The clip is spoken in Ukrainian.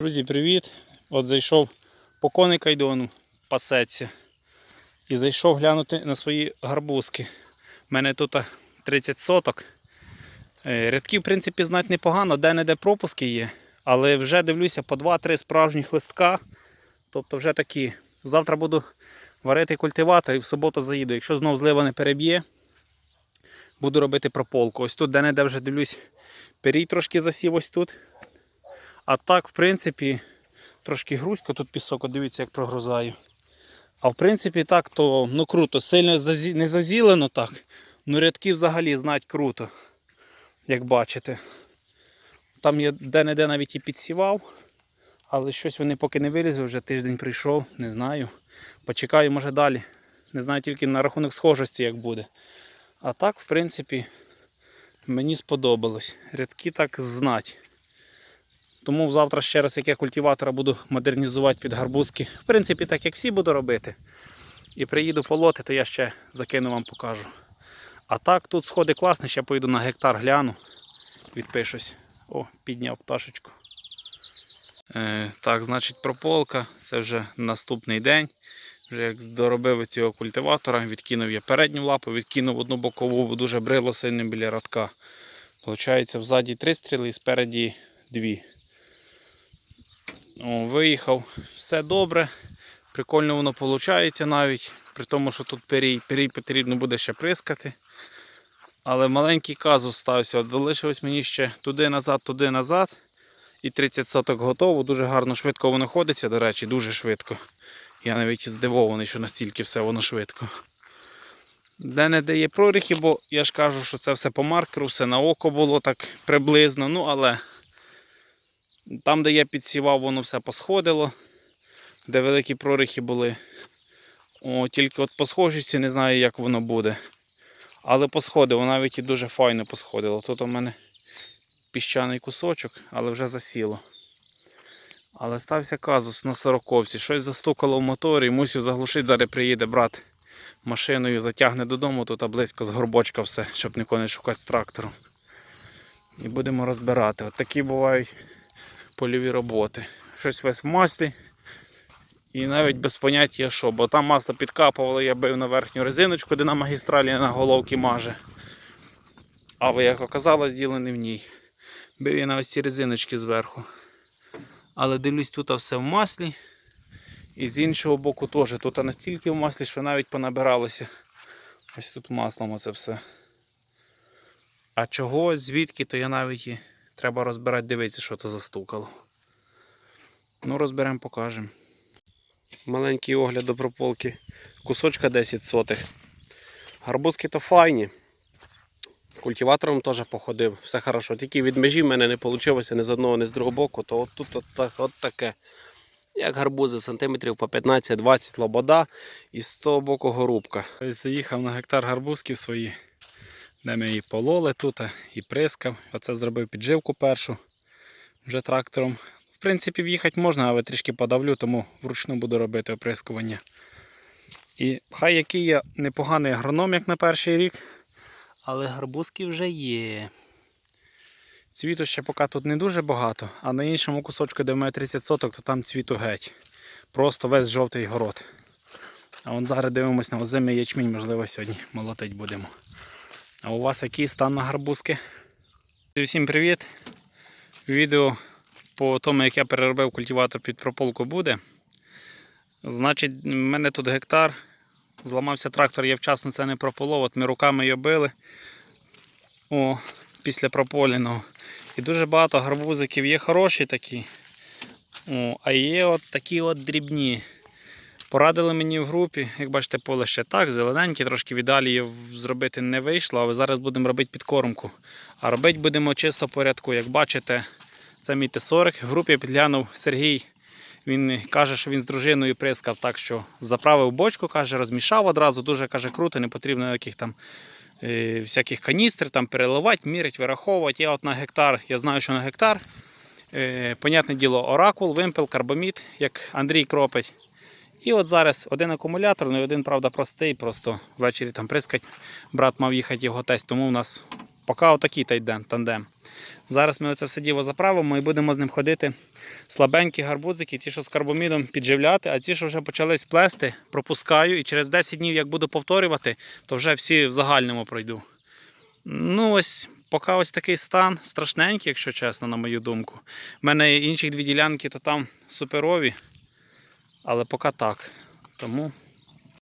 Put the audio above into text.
Друзі, привіт! От зайшов по коника йдону, пасеться. І зайшов глянути на свої гарбузки. У мене тут 30 соток. Е, Рядки, в принципі, знати непогано, де-не-де пропуски є. Але вже дивлюся по 2-3 справжніх листка. Тобто вже такі. Завтра буду варити культиватор і в суботу заїду. Якщо знов злива не переб'є, буду робити прополку. Ось тут де-не-де вже дивлюсь, перій трошки засів ось тут. А так, в принципі, трошки грузько, тут пісок, дивіться, як прогрузаю. А в принципі, так, то ну круто. Сильно не зазілено так. Ну рядки взагалі знать круто, як бачите. Там я де-не-де навіть і підсівав, але щось вони поки не вилізли, вже тиждень прийшов, не знаю. Почекаю, може далі. Не знаю тільки на рахунок схожості, як буде. А так, в принципі, мені сподобалось. Рядки так знать. Тому завтра ще раз, як я культиватора буду модернізувати під гарбузки. В принципі, так як всі буду робити. І приїду полоти, то я ще закину вам покажу. А так, тут сходи класні, ще поїду на гектар гляну. Відпишусь. О, підняв пташечку. Е, так, значить, прополка. Це вже наступний день. Вже як доробив цього культиватора, відкинув я передню лапу, відкинув одну бокову, бо дуже брило сильно біля радка. Получається, взаді три стріли і спереді дві. О, виїхав, все добре. Прикольно воно виходить навіть, при тому, що тут перій, перій потрібно буде ще прискати. Але маленький казус стався. От залишилось мені ще туди-назад, туди-назад. І 30 соток готово. Дуже гарно, швидко воно ходиться, до речі, дуже швидко. Я навіть здивований, що настільки все воно швидко. Де не де є проріхи, бо я ж кажу, що це все по маркеру, все на око було так приблизно. Ну, але там, де я підсівав, воно все посходило, де великі прорихи були. О, тільки от по схожості не знаю, як воно буде. Але посходило, навіть і дуже файно посходило. Тут у мене піщаний кусочок, але вже засіло. Але стався казус на сороковці. Щось застукало в моторі, мусив заглушити, зараз приїде брат машиною, затягне додому, тут близько з горбочка все, щоб нікого не шукати з трактором. І будемо розбирати. От такі бувають польові роботи. Щось весь в маслі. І навіть без поняття що, бо там масло підкапувало, я бив на верхню резиночку, де на магістралі на головки маже. Але як оказалось, діло в ній. Бив я на ось ці резиночки зверху. Але дивлюсь, тут все в маслі. І з іншого боку теж. Тут настільки в маслі, що навіть понабиралося. Ось тут маслом оце все. А чого, звідки, то я навіть і треба розбирати, дивитися, що то застукало. Ну, розберемо, покажемо. Маленький огляд до прополки. Кусочка 10 сотих. Гарбузки то файні. Культиватором теж походив, все хорошо. Тільки від межі в мене не вийшло ні з одного, ні з другого боку, то от тут от, так- от таке. Як гарбузи, сантиметрів по 15-20 лобода і з того боку горубка. Заїхав на гектар гарбузків свої, де ми її пололи тут і прискав. Оце зробив підживку першу вже трактором. В принципі, в'їхати можна, але трішки подавлю, тому вручну буду робити оприскування. І хай який я непоганий агроном, як на перший рік, але гарбузки вже є. Цвіту ще поки тут не дуже багато, а на іншому кусочку, де в мене 30 соток, то там цвіту геть. Просто весь жовтий город. А от зараз дивимось на озимий ячмінь, можливо, сьогодні молотить будемо. А у вас який стан на гарбузки? Всім привіт! Відео по тому, як я переробив культиватор під прополку буде. Значить, в мене тут гектар. Зламався трактор, я вчасно це не прополов. От ми руками його били. О, після прополіного. І дуже багато гарбузиків є хороші такі. О, а є от такі от дрібні. Порадили мені в групі, як бачите, поле ще так, зелененьке, трошки віддалі зробити не вийшло, але зараз будемо робити підкормку. А робити будемо чисто порядку. Як бачите, це мій Т-40. В групі підглянув Сергій. Він каже, що він з дружиною прискав так, що заправив бочку, каже, розмішав одразу, дуже каже, круто, не потрібно яких там е, всяких каністр там переливати, мірять, вираховувати. Я от на гектар, я знаю, що на гектар, е, понятне діло, оракул, вимпел, карбамід, як Андрій кропить. І от зараз один акумулятор, ну і один, правда, простий, просто ввечері там прискать. Брат мав їхати його тесть, тому у нас Поки отакий тандем. Зараз ми оце все діло заправимо і будемо з ним ходити слабенькі гарбузики, ті, що з карбомідом підживляти, а ті, що вже почали сплести, пропускаю. І через 10 днів, як буду повторювати, то вже всі в загальному пройду. Ну, ось, поки ось такий стан страшненький, якщо чесно, на мою думку. У мене інші дві ділянки, то там суперові, але поки так. Тому